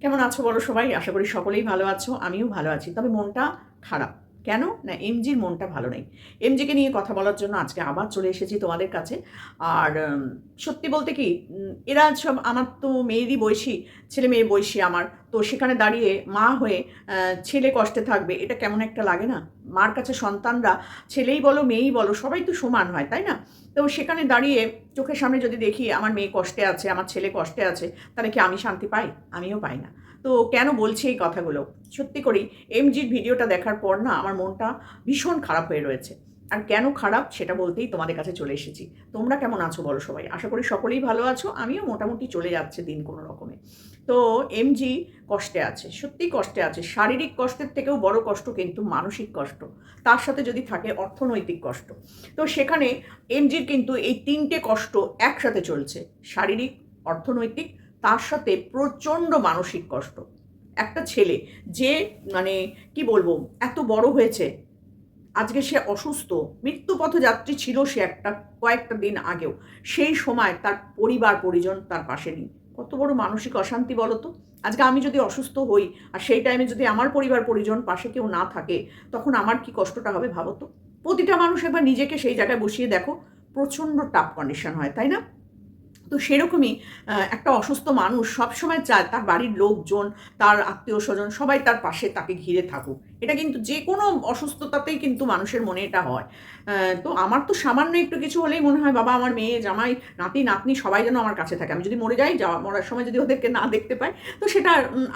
কেমন আছো বলো সবাই? আশা করি সকলেই ভালো আছো, আমিও ভালো আছি। তবে মনটা খারাপ। কেন? না এমজির মনটা ভালো নেই। এমজিকে নিয়ে কথা বলার জন্য আজকে আবার চলে এসেছি তোমাদের কাছে। আর সত্যি বলতে কি এরা সব আমার তো মেয়েরই বয়সী, ছেলে মেয়ে বয়সী আমার। তো সেখানে দাঁড়িয়ে মা হয়ে ছেলে কষ্টে থাকবে, এটা কেমন একটা লাগে না? মার কাছে সন্তানরা, ছেলেই বলো, মেয়েই বলো, সবাই তো সমান হয়, তাই না? তো সেখানে দাঁড়িয়ে চোখের সামনে যদি দেখি, আমার মেয়ে কষ্টে আছে, আমার ছেলে কষ্টে আছে, তাহলে কি আমি শান্তি পাই? আমিও পাই না। তো কেন বলছি এই কথাগুলো? সত্যি করেই এমজির ভিডিওটা দেখার পর না আমার মনটা ভীষণ খারাপ হয়ে রয়েছে। আর কেন খারাপ সেটা বলতেই তোমাদের কাছে চলে এসেছি। তোমরা কেমন আছো বলো সবাই? আশা করি সকলেই ভালো আছো। আমিও মোটামুটি চলে যাচ্ছে দিন কোনো রকমে। তো এমজি কষ্টে আছে সত্যিই কষ্টে আছে। শারীরিক কষ্টের থেকেও বড় কষ্ট কিন্তু মানসিক কষ্ট। তার সাথে যদি থাকে অর্থনৈতিক কষ্ট। তো সেখানে এমজির কিন্তু এই তিনটে কষ্ট একসাথে চলছে। শারীরিক, অর্থনৈতিক তার সাথে প্রচণ্ড মানসিক কষ্ট। একটা ছেলে যে মানে কি বলব, এত বড় হয়েছে, আজকে সে অসুস্থ, মৃত্যুপথ যাত্রী ছিল সে একটা, কয়েকটা দিন আগেও। সেই সময় তার পরিবার, পরিজন তার পাশে নেই। কত বড় মানসিক অশান্তি বলো তো আজকে আমি যদি অসুস্থ হই, আর সেই টাইমে যদি আমার পরিবার, পরিজন পাশে কেউ না থাকে, তখন আমার কি কষ্টটা হবে ভাবো তো প্রতিটা মানুষ এবার নিজেকে সেই জায়গায় বসিয়ে দেখো, প্রচণ্ড টাফ কন্ডিশন হয়, তাই না? তো সেরকমই একটা অসুস্থ মানুষ সবসময় চায় তার বাড়ির লোকজন, তার আত্মীয় স্বজন সবাই তার পাশে তাকে ঘিরে থাকুক। এটা কিন্তু যে কোনো অসুস্থতাতেই কিন্তু মানুষের মনে এটা হয়। তো আমার তো সামান্য একটু কিছু হলেই মনে হয়, বাবা আমার মেয়ে, জামাই, নাতি, নাতনি সবাই যেন আমার কাছে থাকে। আমি যদি মরে যাই, যাওয়া, মরার সময় যদি ওদেরকে না দেখতে পাই, তো সেটা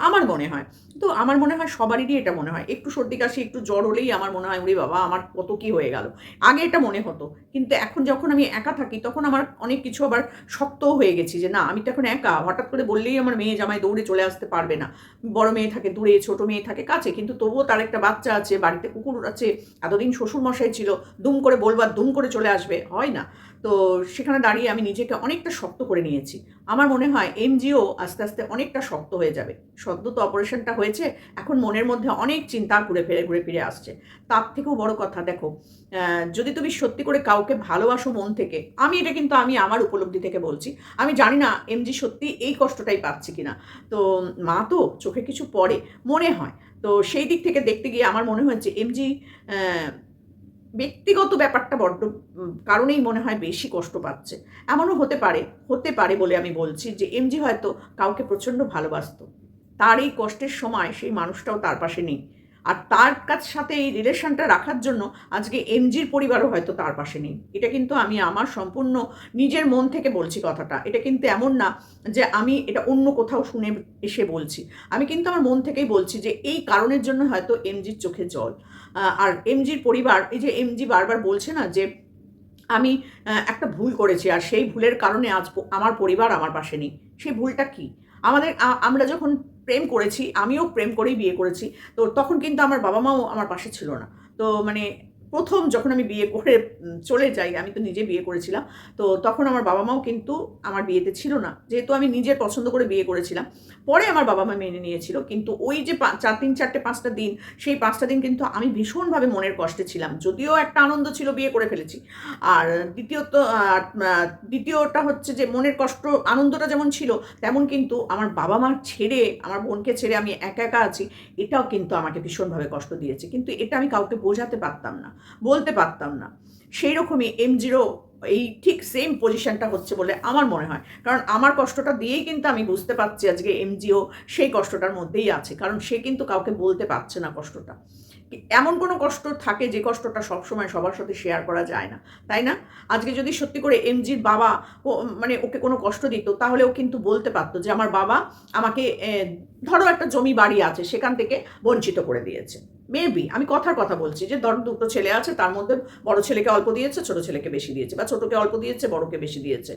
আমার মনে হয়। তো আমার মনে হয় সবারই এটা মনে হয়। একটু সর্দি কাশি, একটু জ্বর হলেই আমার মনে হয়, ওরে বাবা, আমার কত কি হয়ে গেল? আগে এটা মনে হতো। কিন্তু এখন যখন আমি একা থাকি, তখন আমার অনেক কিছু আবার শক্তও হয়ে গেছি যে, না, আমি তো এখন একা। হঠাৎ করে বললেই আমার মেয়ে জামাই দৌড়ে চলে আসতে পারবে না। বড় মেয়ে থাকে, দূরে, ছোট মেয়ে থাকে, কাছে। কিন্তু তবুও তার একটা বাচ্চা আছে, বাড়িতে কুকুর আছে, এতদিন শ্বশুর মশাই ছিল, দুম করে বলবার দুম করে চলে আসবে, হয় না। তো সেখানে দাঁড়িয়ে আমি নিজেকে অনেকটা শক্ত করে নিয়েছি। আমার মনে হয় এমজিও আস্তে আস্তে অনেকটা শক্ত হয়ে যাবে। সদ্য তো অপারেশনটা হয়েছে, এখন মনের মধ্যে অনেক চিন্তা ঘুরে ফিরে ঘুরে ফিরে আসছে। তার থেকেও বড় কথা, দেখো যদি তুমি সত্যি করে কাউকে ভালোবাসো মন থেকে, আমি এটা কিন্তু আমি আমার উপলব্ধি থেকে বলছি, আমি জানি না এমজি সত্যি এই কষ্টটাই পাচ্ছি কিনা। তো মা তো চোখে কিছু পড়ে, মনে হয় তো সেই দিক থেকে দেখতে গিয়ে আমার মনে হয়েছে এমজি ব্যক্তিগত ব্যাপারটা বড্ড কারণেই মনে হয় বেশি কষ্ট পাচ্ছে। এমনও হতে পারে হতে পারে বলে আমি বলছি যে এমজি হয়তো কাউকে প্রচণ্ড ভালোবাসত। তার এই কষ্টের সময় সেই মানুষটাও তার পাশে নেই। আর তার কাছ সাথে এই রিলেশনটা রাখার জন্য আজকে এমজির পরিবারও হয়তো তার পাশে নেই। এটা কিন্তু আমি আমার সম্পূর্ণ নিজের মন থেকে বলছি কথাটা। এটা কিন্তু এমন না যে আমি এটা অন্য কোথাও শুনে এসে বলছি। আমি কিন্তু আমার মন থেকেই বলছি যে এই কারণের জন্য হয়তো এমজির চোখে জল। আর এমজির পরিবার, এই যে এমজি বারবার বলছে না যে আমি একটা ভুল করেছি আর সেই ভুলের কারণে আজ আমার পরিবার আমার পাশে নেই। সেই ভুলটা কি? আমাদের আমরা যখন প্রেম করেছি, আমিও প্রেম করেই বিয়ে করেছি। তো তখন কিন্তু আমার বাবা মাও আমার পাশে ছিল না। তো মানে প্রথম যখন আমি বিয়ে করে চলে যাই, আমি তো নিজে বিয়ে করেছিলাম, তো তখন আমার বাবা মাও কিন্তু আমার বিয়েতে ছিল না। যেহেতু আমি নিজের পছন্দ করে বিয়ে করেছিলাম, পরে আমার বাবা মা মেনে নিয়েছিল, কিন্তু ওই যে চার তিন চারটে, পাঁচটা দিন, সেই পাঁচটা দিন কিন্তু আমি ভীষণভাবে মনের কষ্টে ছিলাম। যদিও একটা আনন্দ ছিল বিয়ে করে ফেলেছি। আর দ্বিতীয়ত দ্বিতীয়টা হচ্ছে যে মনের কষ্ট, আনন্দটা যেমন ছিল, তেমন কিন্তু আমার বাবা মার ছেড়ে, আমার বোনকে ছেড়ে আমি একা একা আছি, এটাও কিন্তু আমাকে ভীষণভাবে কষ্ট দিয়েছে। কিন্তু এটা আমি কাউকে বোঝাতে পারতাম না। বলতে পারতাম না। সেই রকমই এম জিরো এই ঠিক সেম পজিশনটা হচ্ছে বলে আমার মনে হয়। কারণ আমার কষ্টটা দিয়েই কিন্তু আমি বুঝতে পারছি আজকে এমজিও সেই কষ্টটার মধ্যেই আছে। কারণ সে কিন্তু কাউকে বলতে পারছে না কষ্টটা। এমন কোনো কষ্ট থাকে যে কষ্টটা সবসময় সবার সাথে শেয়ার করা যায় না। তাই না? আজকে যদি সত্যি করে এমজির বাবা ও মানে ওকে কোনো কষ্ট দিত, তাহলে ও কিন্তু বলতে পারতো যে আমার বাবা আমাকে ধরো একটা জমি বাড়ি আছে, সেখান থেকে বঞ্চিত করে দিয়েছে। মেবি আমি কথার কথা বলছি যে ধর দুটো ছেলে আছে, তার মধ্যে বড় ছেলেকে অল্প দিয়েছে, ছোট ছেলেকে বেশি দিয়েছে বা ছোটকে অল্প দিয়েছে, বড়কে বেশি দিয়েছে।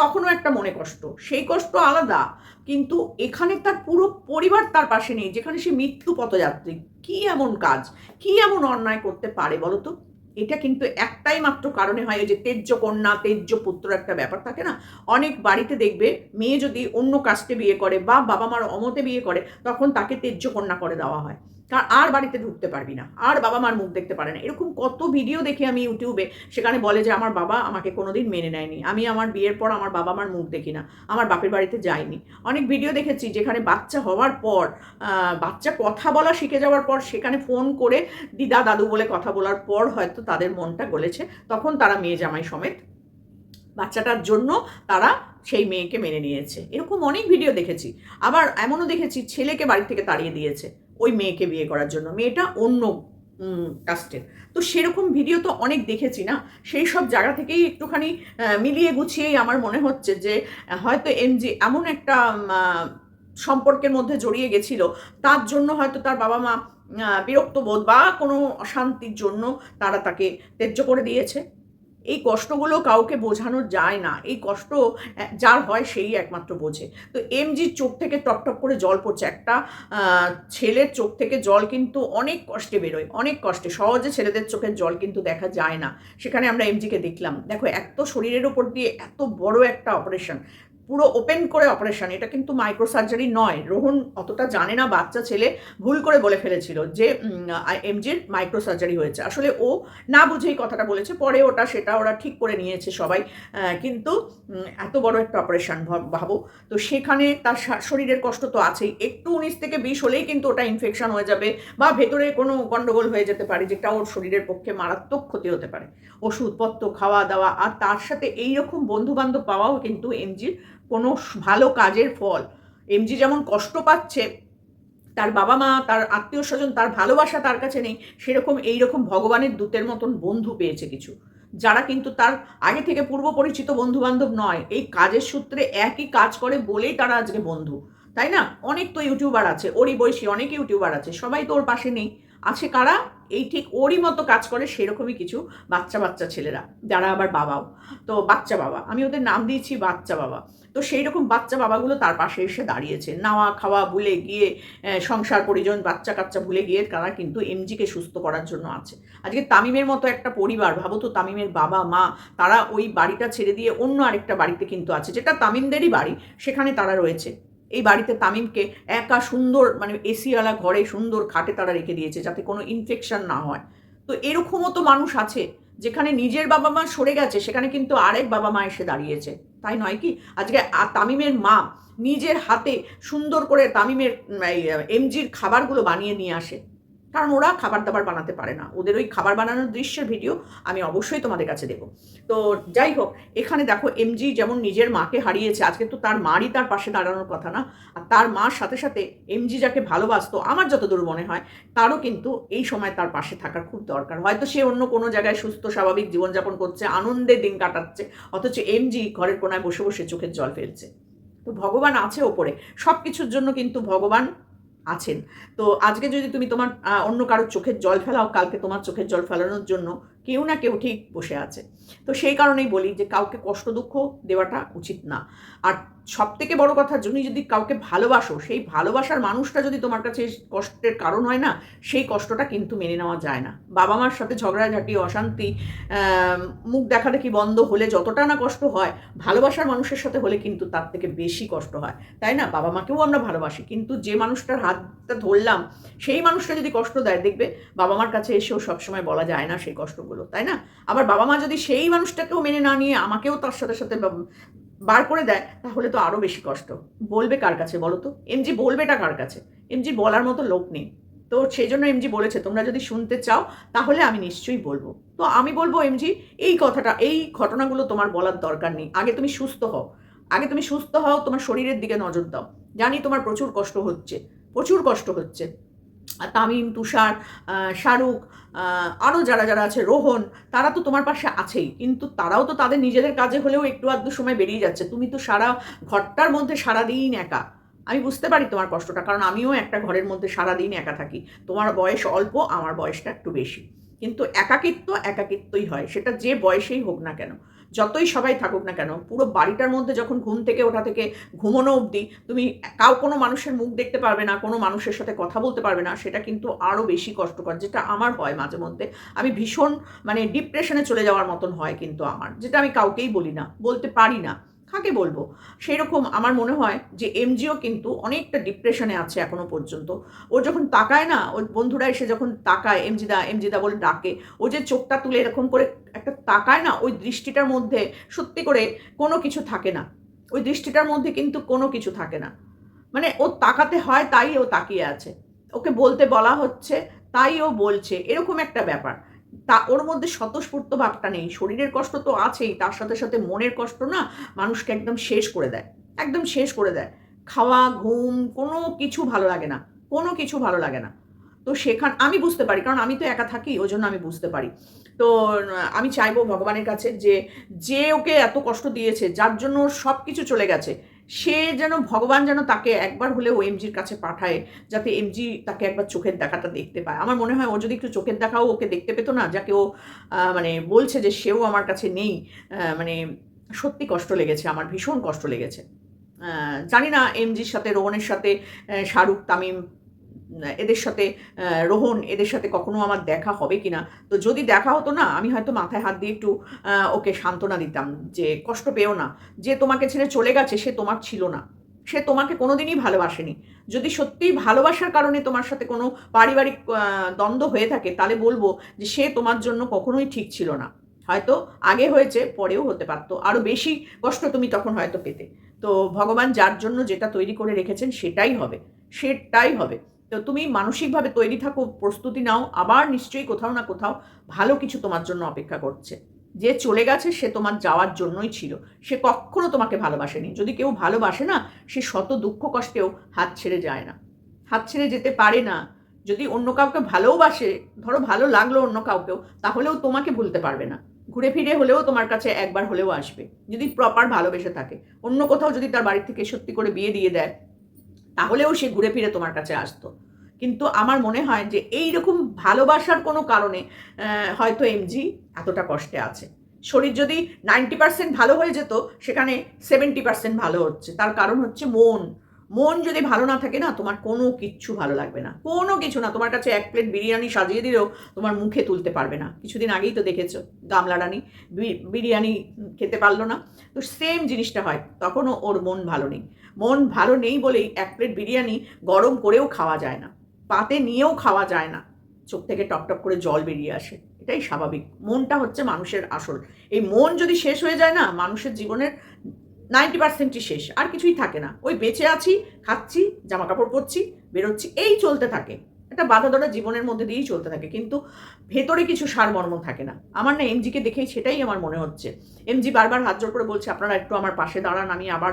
তখনও একটা মনে কষ্ট, সেই কষ্ট আলাদা, কিন্তু এখানে তার পুরো পরিবার তার পাশে নেই, যেখানে সে মৃত্যু পথযাত্রী। কি এমন কাজ, কি এমন অন্যায় করতে পারে বলো তো? এটা কিন্তু একটাই মাত্র কারণে হয় যে তেজ্য কন্যা, তেজ্য পুত্র একটা ব্যাপার থাকে না? অনেক বাড়িতে দেখবে মেয়ে যদি অন্য কাস্টে বিয়ে করে বা বাবা মার অমতে বিয়ে করে, তখন তাকে তেজ্য কন্যা করে দেওয়া হয়। কার আর বাড়িতে ঢুকতে পারবি না। আর বাবা মার মুখ দেখতে পারে না। এরকম কত ভিডিও দেখি আমি ইউটিউবে, সেখানে বলে যে আমার বাবা আমাকে কোনোদিন মেনে নেয়নি। আমি আমার বিয়ের পর আমার বাবা মার মুখ দেখি না। আমার বাপের বাড়িতে যাইনি। অনেক ভিডিও দেখেছি যেখানে বাচ্চা হওয়ার পর বাচ্চা কথা বলা শিখে যাওয়ার পর, সেখানে ফোন করে দিদা, দাদু বলে কথা বলার পর হয়তো তাদের মনটা গলেছে। তখন তারা মেয়ে জামাই সমেত বাচ্চাটার জন্য তারা সেই মেয়েকে মেনে নিয়েছে। এরকম অনেক ভিডিও দেখেছি। আবার এমনও দেখেছি, ছেলেকে বাড়ি থেকে তাড়িয়ে দিয়েছে। ওই মেয়েকে বিয়ে করার জন্য। মেয়েটা অন্য কাস্টের তো সেরকম ভিডিও তো অনেক দেখেছি না? সেই সব জায়গা থেকেই একটুখানি মিলিয়ে গুছিয়েই আমার মনে হচ্ছে যে, হয়তো এমজি, এমন একটা সম্পর্কের মধ্যে জড়িয়ে গেছিল। তার জন্য হয়তো তার বাবা মা বিরক্ত বোধ বা কোনো অশান্তির জন্য তারা তাকে ত্যায্য করে দিয়েছে। এই কষ্টগুলো কাউকে বোঝানো যায় না। এই কষ্ট যার হয় সেই একমাত্র বোঝে। তো এমজির চোখ থেকে টপ টপ করে জল পড়ছে। একটা ছেলের চোখ থেকে জল কিন্তু অনেক কষ্টে বেরোয়, অনেক কষ্টে। সহজে ছেলেদের চোখের জল কিন্তু দেখা যায় না। সেখানে আমরা এমজিকে দেখলাম। দেখো, এত শরীরের ওপর দিয়ে এত বড় একটা অপারেশন পুরো ওপেন করে অপারেশন এটা কিন্তু মাইক্রো সার্জারি নয়। রোহন অতটা জানে না, বাচ্চা, ছেলে ভুল করে বলে ফেলেছিল যে এমজির মাইক্রো সার্জারি হয়েছে। আসলে ও না বুঝেই কথাটা বলেছে, পরে ওটা সেটা ওরা ঠিক করে নিয়েছে সবাই। কিন্তু এত বড় একটা অপারেশন ভাবো। তো সেখানে তার শরীরের কষ্ট তো আছেই। একটু উনিশ থেকে বিশ হলেই কিন্তু ওটা ইনফেকশন হয়ে যাবে বা ভেতরে কোনো গণ্ডগোল হয়ে যেতে পারে, যেটা ওর শরীরের পক্ষে মারাত্মক ক্ষতি হতে পারে। ওষুধপত্র খাওয়া দাওয়া আর তার সাথে এই রকম বন্ধু বান্ধব পাওয়াও কিন্তু এমজির কোনো ভালো কাজের ফল। এমজি যেমন কষ্ট পাচ্ছে, তার বাবা মা, তার আত্মীয় স্বজন, তার ভালোবাসা তার কাছে নেই, সেরকম এইরকম ভগবানের দূতের মতন বন্ধু পেয়েছে কিছু। যারা কিন্তু তার আগে থেকে পূর্ব পরিচিত বন্ধু বান্ধব নয়, এই কাজের সূত্রে একই কাজ করে বলেই তারা আজকে বন্ধু। তাই না? অনেক তো ইউটিউবার আছে ওরই বয়সী অনেক ইউটিউবার আছে, সবাই তো ওর পাশে নেই। আছে কারা? এই ঠিক ওরই মতো কাজ করে সেরকমই কিছু বাচ্চা বাচ্চা ছেলেরা, যারা আবার বাবাও। তো বাচ্চা বাবা, আমি ওদের নাম দিয়েছি বাচ্চা বাবা। তো সেই রকম বাচ্চা বাবাগুলো তার পাশে এসে দাঁড়িয়েছে। নাওয়া খাওয়া ভুলে গিয়ে সংসার পরিজন, বাচ্চা কাচ্চা ভুলে গিয়ে তারা কিন্তু এমজিকে সুস্থ করার জন্য আছে। আজকে তামিমের মতো একটা পরিবার, ভাবো তো তামিমের বাবা, মা, তারা ওই বাড়িটা ছেড়ে দিয়ে অন্য আরেকটা বাড়িতে কিন্তু আছে, যেটা তামিমদেরই বাড়ি, সেখানে তারা রয়েছে। এই বাড়িতে তামিমকে একা সুন্দর মানে এসিওয়ালা ঘরে সুন্দর খাটে তারা রেখে দিয়েছে যাতে কোনো ইনফেকশন না হয়। তো এরকমও তো মানুষ আছে, যেখানে নিজের বাবা মা সরে গেছে, সেখানে কিন্তু আরেক বাবা মা এসে দাঁড়িয়েছে। তাই নয় কি? আজকে তামিমের মা নিজের হাতে সুন্দর করে তামিমের এমজির খাবারগুলো বানিয়ে নিয়ে আসে। কারণ ওরা খাবার দাবার বানাতে পারে না। ওদের ওই খাবার বানানোর দৃশ্যের ভিডিও আমি অবশ্যই তোমাদের কাছে দেবো। তো যাই হোক, এখানে দেখো এমজি যেমন নিজের মাকে হারিয়েছে, আজকে তো তার মারই তার পাশে দাঁড়ানোর কথা না। আর তার মার সাথে সাথে এমজি যাকে ভালোবাসতো, আমার যতদূর মনে হয়, তারও কিন্তু এই সময় তার পাশে থাকার খুব দরকার। হয়তো সে অন্য কোনো জায়গায় সুস্থ, স্বাভাবিক জীবনযাপন করছে, আনন্দে দিন কাটাচ্ছে, অথচ এমজি ঘরের কোনায় বসে বসে চোখের জল ফেলছে। তো ভগবান আছে ওপরে। সব কিছুর জন্য কিন্তু ভগবান আছেন। তো আজকে যদি তুমি তোমার অন্য কারোর চোখের জল ফেলাও, কালকে তোমার চোখের জল ফেলানোর জন্য কেউ না কেউ ঠিক বসে আছে। তো সেই কারণেই বলি যে কাউকে কষ্ট দুঃখ দেওয়াটা উচিত না। আর সব থেকে বড় কথা, তুমি যদি কাউকে ভালোবাসো, সেই ভালোবাসার মানুষটা যদি তোমার কাছে কষ্টের কারণ হয় না, সেই কষ্টটা কিন্তু মেনে নেওয়া যায় না। বাবা মার সাথে ঝগড়াঝাটি, অশান্তি মুখ দেখাদেখি বন্ধ হলে যতটা না কষ্ট হয়, ভালোবাসার মানুষের সাথে হলে কিন্তু তার থেকে বেশি কষ্ট হয়। তাই না? বাবা মাকেও আমরা ভালোবাসি, কিন্তু যে মানুষটার হাতটা ধরলাম, সেই মানুষটা যদি কষ্ট দেয়, দেখবে বাবা মার কাছে এসেও সবসময় বলা যায় না সেই কষ্টগুলো তাই না? আবার বাবা মা যদি সেই মানুষটাকেও মেনে না নিয়ে আমাকেও তার সাথে সাথে বার করে দেয়, তাহলে তো আরও বেশি কষ্ট। বলবে কার কাছে বলো তো? এমজি বলবেটা কার কাছে? এমজি বলার মতো লোক নেই। তো সেই জন্য এমজি বলেছে, তোমরা যদি শুনতে চাও, তাহলে আমি নিশ্চয়ই বলব। তো আমি বলব, এমজি, এই কথাটা, এই ঘটনাগুলো তোমার বলার দরকার নেই। আগে তুমি সুস্থ হও। আগে তুমি সুস্থ হও, তোমার শরীরের দিকে নজর দাও। জানি তোমার প্রচুর কষ্ট হচ্ছে। প্রচুর কষ্ট হচ্ছে। তামিম, তুষার শাহরুখ আরও যারা যারা আছে, রোহন, তারা তো তোমার পাশে আছেই। কিন্তু তারাও তো তাদের নিজেদের কাজে হলেও একটু আধটু সময় বেরিয়ে যাচ্ছে। তুমি তো সারা ঘরটার মধ্যে সারাদিন একা। আমি বুঝতে পারি তোমার কষ্টটা, কারণ আমিও একটা ঘরের মধ্যে সারাদিন একা থাকি। তোমার বয়স অল্প, আমার বয়সটা একটু বেশি। কিন্তু একাকিত্ব একাকিত্বই হয়। সেটা যে বয়সেই হোক না কেন। যতই সবাই থাকুক না কেন, পুরো বাড়িটার মধ্যে যখন ঘুম থেকে ওঠা থেকে ঘুমোনো অবধি, তুমি কাউ কোনো মানুষের মুখ দেখতে পারবে না, কোনো মানুষের সাথে কথা বলতে পারবে না, সেটা কিন্তু আরও বেশি কষ্টকর, যেটা আমার হয় মাঝে মধ্যে। আমি ভীষণ মানে ডিপ্রেশনে চলে যাওয়ার মতন হয় কিন্তু আমার, যেটা আমি কাউকেই বলি না, বলতে পারি না। কাকে বলব? সেই রকম আমার মনে হয় যে এমজিও কিন্তু অনেকটা ডিপ্রেশনে আছে এখনও পর্যন্ত। ও যখন তাকায় না, ওর বন্ধুরা এসে যখন তাকায়, এমজিদা এমজিদা বলে ডাকে, ও যে চোখটা তুলে এরকম করে একটা তাকায় না, ওই দৃষ্টিটার মধ্যে সত্যি করে কোনো কিছু থাকে না। ওই দৃষ্টিটার মধ্যে কিন্তু কোনো কিছু থাকে না। মানে ও তাকাতে হয় তাই ও তাকিয়ে আছে। ওকে বলতে বলা হচ্ছে, তাই ও বলছে, এরকম একটা ব্যাপার। তা ওর মধ্যে স্বতঃস্ফূর্ত ভাবটা নেই। শরীরের কষ্ট তো আছেই, তার সাথে সাথে মনের কষ্ট না মানুষকে একদম শেষ করে দেয়। একদম শেষ করে দেয়। খাওয়া, ঘুম, কোনো কিছু ভালো লাগে না। কোনো কিছু ভালো লাগে না। তো সেখান, আমি বুঝতে পারি, কারণ আমি তো একা থাকি ওই জন্য আমি বুঝতে পারি। তো আমি চাইব ভগবানের কাছে যে যে ওকে এত কষ্ট দিয়েছে, যার জন্য সব কিছু চলে গেছে সে যেন, ভগবান যেন তাকে একবার হলে ও এমজির কাছে পাঠায়, যাতে এমজি তাকে একবার চোখের দেখাটা দেখতে পায়। আমার মনে হয় ও যদি একটু চোখের দেখাও ওকে দেখতে পেতো না, যাকে ও মানে বলছে যে সেও আমার কাছে নেই মানে সত্যি কষ্ট লেগেছে, আমার ভীষণ কষ্ট লেগেছে। জানি না এমজির সাথে, রোহনের সাথে শাহরুখ, তামিম এদের সাথে রোহন এদের সাথে কখনো আমার দেখা হবে কি না তো যদি দেখা হতো না, আমি হয়তো মাথায় হাত দিয়ে একটু ওকে সান্ত্বনা দিতাম যে কষ্ট পেও না। যে তোমাকে ছেড়ে চলে গেছে, সে তোমার ছিল না। সে তোমাকে কোনোদিনই ভালোবাসেনি। যদি সত্যিই ভালোবাসার কারণে তোমার সাথে কোনো পারিবারিক দ্বন্দ্ব হয়ে থাকে, তাহলে বলব যে সে তোমার জন্য কখনোই ঠিক ছিল না। হয়তো আগে হয়েছে, পরেও হতে পারতো। আরও বেশি কষ্ট তুমি তখন হয়তো পেতে। তো ভগবান যার জন্য যেটা তৈরি করে রেখেছেন, সেটাই হবে। সেটাই হবে। তুমি মানসিকভাবে তৈরি থাকো, প্রস্তুতি নাও, আবার নিশ্চয়ই কোথাও না কোথাও ভালো কিছু তোমার জন্য অপেক্ষা করছে। যে চলে গেছে, সে তোমার যাওয়ার জন্যই ছিল। সে কখনো তোমাকে ভালোবাসেনি। যদি কেউ ভালোবাসে না, সে শত দুঃখ কষ্টেও হাত ছেড়ে যায় না। হাত ছেড়ে যেতে পারে না। যদি অন্য কাউকে ভালোবাসে ধরো ভালো লাগল অন্য কাউকেও, তাহলেও তোমাকে ভুলতে পারবে না। ঘুরে ফিরে হলেও তোমার কাছে একবার হলেও আসবে। যদি প্রপার ভালোবেসে থাকে। অন্য কোথাও যদি তার বাড়ি থেকে সত্যি করে বিয়ে দিয়ে দেয় তাহলেও সে ঘুরে ফিরে তোমার কাছে আসতো। কিন্তু আমার মনে হয় যে এই রকম ভালোবাসার কোনো কারণে হয়তো এমজি এতটা কষ্টে আছে। শরীর যদি নাইনটি পার্সেন্ট ভালো হয়ে যেত, সেখানে সেভেন্টি পার্সেন্ট ভালো হচ্ছে। তার কারণ হচ্ছে মন। মন যদি ভালো না থাকে না, তোমার কোনো কিচ্ছু ভালো লাগবে না। কোনো কিছু না, তোমার কাছে এক প্লেট বিরিয়ানি সাজিয়ে দিলেও তোমার মুখে তুলতে পারবে না। কিছুদিন আগেই তো দেখেছ, গামলা রানী বিরিয়ানি খেতে পারল না। তো সেম জিনিসটা হয়, তখনও ওর মন ভালো নেই। মন ভালো নেই বলেই এক প্লেট বিরিয়ানি গরম করেও খাওয়া যায় না। পাতে নিয়েও খাওয়া যায় না। চোখ থেকে টপটপ করে জল বেরিয়ে আসে। এটাই স্বাভাবিক। মনটা হচ্ছে মানুষের আসল। এই মন যদি শেষ হয়ে যায় না, মানুষের জীবনের নাইনটি পার্সেন্টই শেষ, আর কিছুই থাকে না। ওই বেঁচে আছি, খাচ্ছি জামা কাপড় পরছি, বেরোচ্ছি, এই চলতে থাকে। একটা বাধা ধরা জীবনের মধ্যে দিয়েই চলতে থাকে, কিন্তু ভেতরে কিছু সারমর্ম থাকে না। আমার না এমজিকে দেখেই সেটাই আমার মনে হচ্ছে। এমজি বারবার হাত জোর করে বলছে, আপনারা একটু আমার পাশে দাঁড়ান, আমি আবার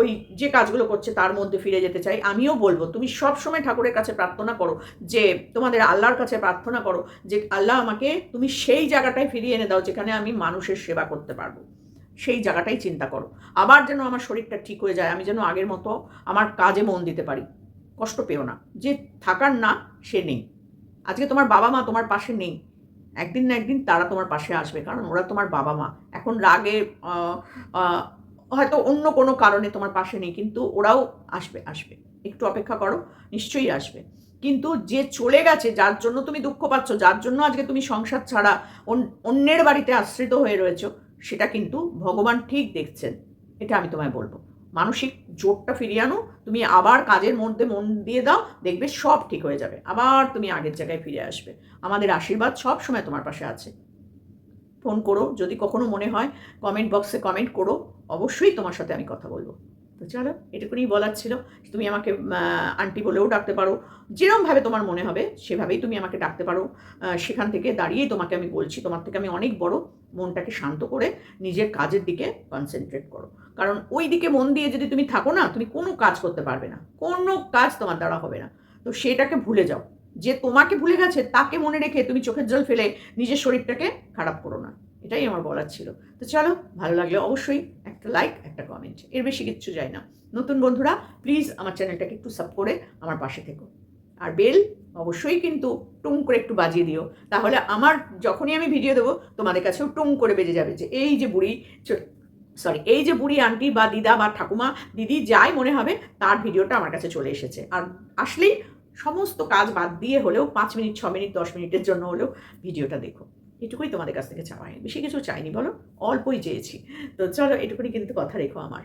ওই যে কাজগুলো করছে তার মধ্যে ফিরে যেতে চাই। আমিও বলব, তুমি সব সময় ঠাকুরের কাছে প্রার্থনা করো, যে তোমাদের আল্লাহর কাছে প্রার্থনা করো, যে আল্লাহ আমাকে, তুমি সেই জায়গাটায় ফিরিয়ে এনে দাও, যেখানে আমি মানুষের সেবা করতে পারব। সেই জায়গাটাই চিন্তা করো। আবার যেন আমার শরীরটা ঠিক হয়ে যায়, আমি যেন আগের মতো আমার কাজে মন দিতে পারি। কষ্ট পেও না। যে থাকার না, সে নেই। আজকে তোমার বাবা মা তোমার পাশে নেই। একদিন না একদিন তারা তোমার পাশে আসবে, কারণ ওরা তোমার বাবা মা। এখন রাগে হয়তো অন্য কোনো কারণে তোমার পাশে নেই, কিন্তু ওরাও আসবে আসবে। একটু অপেক্ষা করো, নিশ্চয়ই আসবে। কিন্তু যে চলে গেছে, যার জন্য তুমি দুঃখ পাচ্ছ, যার জন্য আজকে তুমি সংসার ছাড়া অন- অন্যের বাড়িতে আশ্রিত হয়ে রয়েছো সেটা কিন্তু ভগবান ঠিক দেখছেন। এটা আমি তোমায় বলব। মানসিক জোরটা ফিরিয়ে আনো, তুমি আবার কাজের মধ্যে মন দিয়ে দাও, দেখবে সব ঠিক হয়ে যাবে। আবার তুমি আগের জায়গায় ফিরে আসবে। আমাদের আশীর্বাদ সব সময় তোমার পাশে আছে। ফোন করো, যদি কখনো মনে হয়, কমেন্ট বক্সে কমেন্ট করো, অবশ্যই তোমার সাথে আমি কথা বলব। তো চলো, এটুকুনি বলার ছিল। তুমি আমাকে আন্টি বলেও ডাকতে পারো। যেরমভাবে তোমার মনে হবে, সেভাবেই তুমি আমাকে ডাকতে পারো। সেখান থেকে দাঁড়িয়েই তোমাকে আমি বলছি, তোমার থেকে আমি অনেক বড় মনটাকে শান্ত করে নিজের কাজের দিকে কনসেন্ট্রেট করো। কারণ ওই দিকে মন দিয়ে যদি তুমি থাকো না, তুমি কোনো কাজ করতে পারবে না। কোনো কাজ তোমার দ্বারা হবে না। তো সেটাকে ভুলে যাও। যে তোমাকে ভুলে গেছে, তাকে মনে রেখে তুমি চোখের জল ফেলে নিজের শরীরটাকে খারাপ করো না। এটাই আমার বলার ছিল। তো চলো, ভালো লাগলে অবশ্যই একটা লাইক একটা কমেন্ট এর বেশি কিচ্ছু যায় না। নতুন বন্ধুরা প্লিজ আমার চ্যানেলটাকে একটু সাব করে আমার পাশে থেকো। আর বেল অবশ্যই কিন্তু টুং করে একটু বাজিয়ে দিও। তাহলে আমার যখনই আমি ভিডিও দেবো, তোমাদের কাছেও টুং করে বেজে যাবে যে, এই যে বুড়ি সরি এই যে বুড়ি আন্টি বা দিদা বা ঠাকুমা, দিদি যাই মনে হবে, তার ভিডিওটা আমার কাছে চলে এসেছে। আর আসলেই সমস্ত কাজ বাদ দিয়ে হলেও পাঁচ মিনিট, ছ মিনিট, দশ মিনিটের জন্য হলেও ভিডিওটা দেখো। এটুকুই তোমাদের কাছ থেকে চাওয়া বেশি কিছু চাইনি, বলো। অল্পই চেয়েছি। তো চলো, এটুকুনি কিন্তু কথা রেখো আমার।